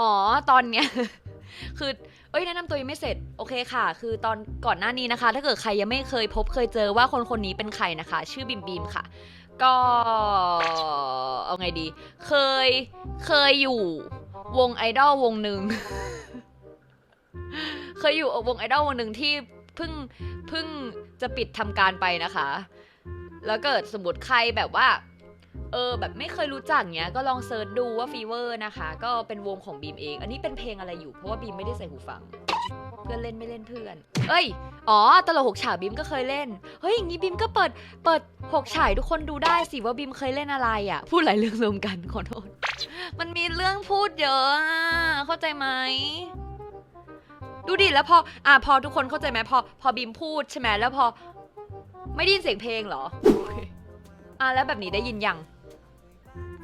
อ๋อตอนเนี้ย คือเอ้ยแนะนำตัวยังไม่เสร็จโอเคค่ะ คือตอนก่อนหน้านี้นะคะ ถ้าเกิดใครยังไม่เคยพบเคยเจอว่าคนคนนี้เป็นใครนะคะ ชื่อบิมบิมค่ะ ก็เอาไงดี เคยเคยอยู่วงไอดอลวงหนึ่ง เคยอยู่วงไอดอลวงหนึ่งที่เพิ่งเพิ่งจะปิดทำการไปนะคะ แล้วเกิดสมมติใครแบบว่า เออแบบไม่เคยรู้จักเนี้ยก็ลองเซิร์ชดูว่าฟีเวอร์นะคะ ก็เป็นวงของบีมเอง อันนี้เป็นเพลงอะไรอยู่เพราะว่าบีมไม่ได้ใส่หูฟัง เพื่อนเล่นไม่เล่นเพื่อน เอ้ย อ๋อ ตลกหกฉากบีมก็เคยเล่น เฮ้ยอย่างนี้บีมก็เปิดเปิดหกฉายทุกคนดูได้สิว่าบีมเคยเล่นอะไรอะ พูดหลายเรื่องรวมกันขอโทษ มันมีเรื่องพูดเยอะ เข้าใจไหมดูดิแล้วพออะพอทุกคนเข้าใจไหมพอพอบีมพูดใช่ไหมแล้วพอ ไม่ได้ยินเสียงเพลงเหรอ อะแล้วแบบนี้ได้ยินยัง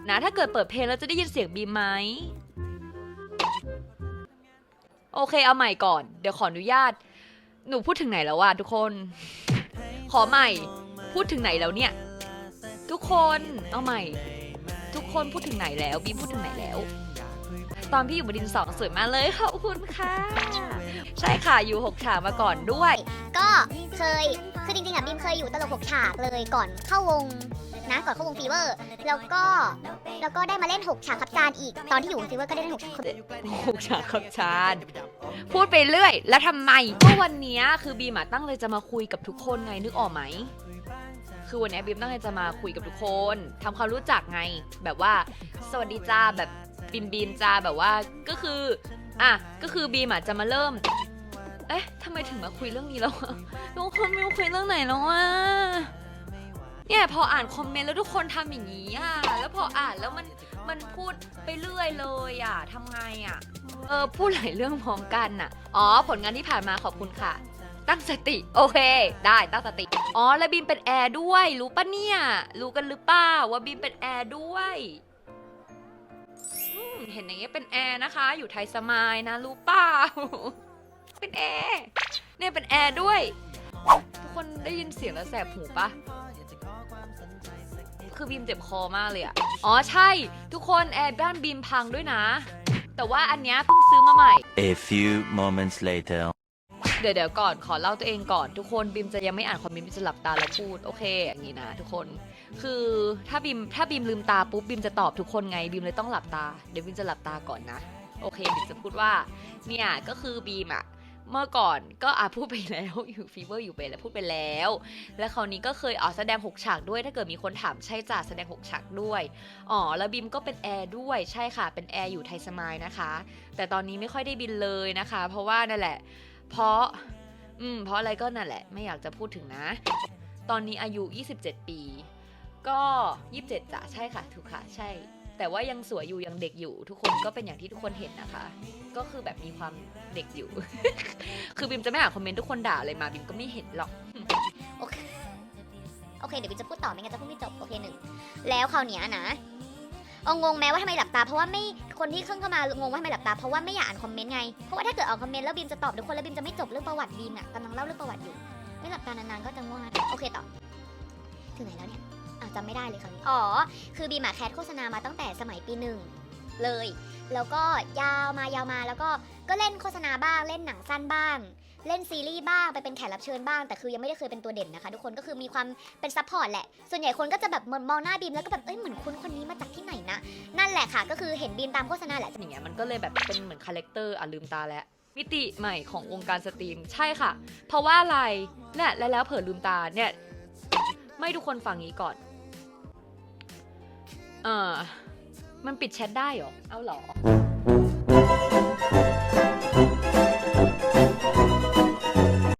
นะถ้าเกิดเปิดเพลงแล้วจะได้ยินเสียงบีมไหม โอเคเอาใหม่ก่อน เดี๋ยวขออนุญาต หนูพูดถึงไหนแล้ววะทุกคน ขอใหม่ พูดถึงไหนแล้วเนี่ย ทุกคนเอาใหม่ ทุกคนพูดถึงไหนแล้วบีมพูดถึงไหนแล้ว ตอนพี่อยู่บดินสองสวยมากเลยขอบคุณค่ะ ใช่ค่ะอยู่หกฉากมาก่อนด้วย ก็เคย คือจริงๆอะบีมเคยอยู่ตลกหกฉากเลยก่อนเข้าวงนะก่อนเข้าวงฟีเวอร์ แล้วก็แล้วก็ได้มาเล่นหกฉากครับจานอีกตอนที่อยู่วงฟีเวอร์ก็ได้เล่นหกหกฉากครับชานพูดไปเรื่อย แล้วทำไมก็วันนี้คือบีมอะตั้งเลยจะมาคุยกับทุกคนไงนึกออกไหมคือวันนี้บีมตั้งใจจะมาคุยกับทุกคนทำความรู้จักไง แบบว่า สวัสดีจ้าแบบบีมบีมจ้าแบบว่าก็คือ อะก็คือบีมอะจะมาเริ่ม เอ๊ะทำไมถึงมาคุยเรื่องนี้แล้วอะทุกคนไม่รู้คุยเรื่องไหนแล้วอะเนี่ยพออ่านคอมเมนต์แล้วทุกคนทำอย่างนี้อะแล้วพออ่านแล้วมันมันพูดไปเรื่อยเลยอะทำไงอะเออพูดหลายเรื่องพร้อมกันน่ะอ๋อ ผลงานที่ผ่านมาขอบคุณค่ะ ตั้งสติ โอเค ได้ตั้งสติ อ๋อ แล้วบีมเป็นแอร์ด้วย รู้ปะเนี่ย รู้กันหรือเปล่าว่าบีมเป็นแอร์ด้วยอืมเห็นอย่างเงี้ยเป็นแอร์นะคะ อยู่ไทยสมายนะ รู้เปล่า เป็นแอร์เนี่ยเป็นแอร์ด้วย ทุกคนได้ยินเสียงแล้วแสบหูปะคือบีมเจ็บคอมากเลยอะอ๋อใช่ ทุกคนแอร์บ้านบีมพังด้วยนะ แต่ว่าอันเนี้ยเพิ่งซื้อมาใหม่ A few moments later. เดี๋ยวเดี๋ยวก่อนขอเล่าตัวเองก่อน ทุกคนบิมจะยังไม่อ่านคอมเมนต์บิมจะหลับตาแล้วพูดโอเคอย่างนี้นะทุกคน คือถ้าบิมถ้าบิมลืมตาปุ๊บบิมจะตอบทุกคนไงบิมเลยต้องหลับตา เดี๋ยวบิมจะหลับตาก่อนนะ โอเคบิมจะพูดว่าเนี่ยก็คือบีมอะ เมื่อก่อนก็อาพูดไปแล้วอยู่ฟีเวอร์อยู่ไปแล้วพูดไปแล้ว แล้วคราวนี้ก็เคยออแสดงหกฉากด้วย ถ้าเกิดมีคนถามใช่จ้ะแสดงหกฉากด้วยอ๋อแล้วบิมก็เป็นแอร์ด้วยใช่ค่ะ เป็นแอร์อยู่ไทยสมายนะคะ แต่ตอนนี้ไม่ค่อยได้บินเลยนะคะ เพราะว่านั่นแหละ เพราะอืมเพราะอะไรก็นั่นแหละ ไม่อยากจะพูดถึงนะ ตอนนี้อายุ 27 ปี ก็ 27จ้ะใช่ค่ะถูกค่ะใช่ แต่ว่ายังสวยอยู่ยังเด็กอยู่ ทุกคนก็เป็นอย่างที่ทุกคนเห็นนะคะ ก็คือแบบมีความเด็กอยู่ คือบิมจะไม่อ่านคอมเมนต์ทุกคนด่าอะไรมาบิมก็ไม่เห็นหรอกโอเคโอเคเดี๋ยวบีมจะพูดต่อไม่งั้นจะพูดไม่จบโอเคหนึ่งแล้วคราวเนี้ยนะเอางงแม้ว่าทำไมหลับตาเพราะว่าไม่คนที่เครื่องเข้ามางงว่าทำไมหลับตาเพราะว่าไม่อยากอ่านคอมเมนต์ไงเพราะว่าถ้าเกิดอ่านคอมเมนต์แล้วบีมจะตอบทุกคนแล้วบีมจะไม่จบเรื่องประวัติบีมอะกำลังเล่าเรื่องประวัติอยู่ ไม่หลับตานานๆก็จะง่วงนะโอเคต่อถึงไหนแล้วเนี่ย จำไม่ได้เลยคราวนี้อ๋อ คือบีมอะแคสโฆษณามาตั้งแต่สมัยปีหนึ่งเลย แล้วก็ยาวมายาวมาแล้วก็ก็เล่นโฆษณาบ้างเล่นหนังสั้นบ้าง เล่นซีรีส์บ้างไปเป็นแขกรับเชิญบ้าง แต่คือยังไม่ได้เคยเป็นตัวเด่นนะคะ ทุกคนก็คือมีความเป็นซัพพอร์ตแหละ ส่วนใหญ่คนก็จะแบบมองหน้าบีมแล้วก็แบบเอ้ยเหมือนคุณคนนี้มาจากที่ไหนนะ นั่นแหละค่ะ ก็คือเห็นบีมตามโฆษณาแหละอย่างเงี้ยมันก็เลยแบบเป็นเหมือนคาแรคเตอร์อะลืมตาแล้วมิติใหม่ของวงการสตรีมใช่ค่ะ เพราะว่าอะไรเนี่ยแล้วแล้วเผลอลืมตาเนี่ยไม่ทุกคนฟังงี้ก่อน เออ มันปิดแชทได้เหรอ เอาเหรอ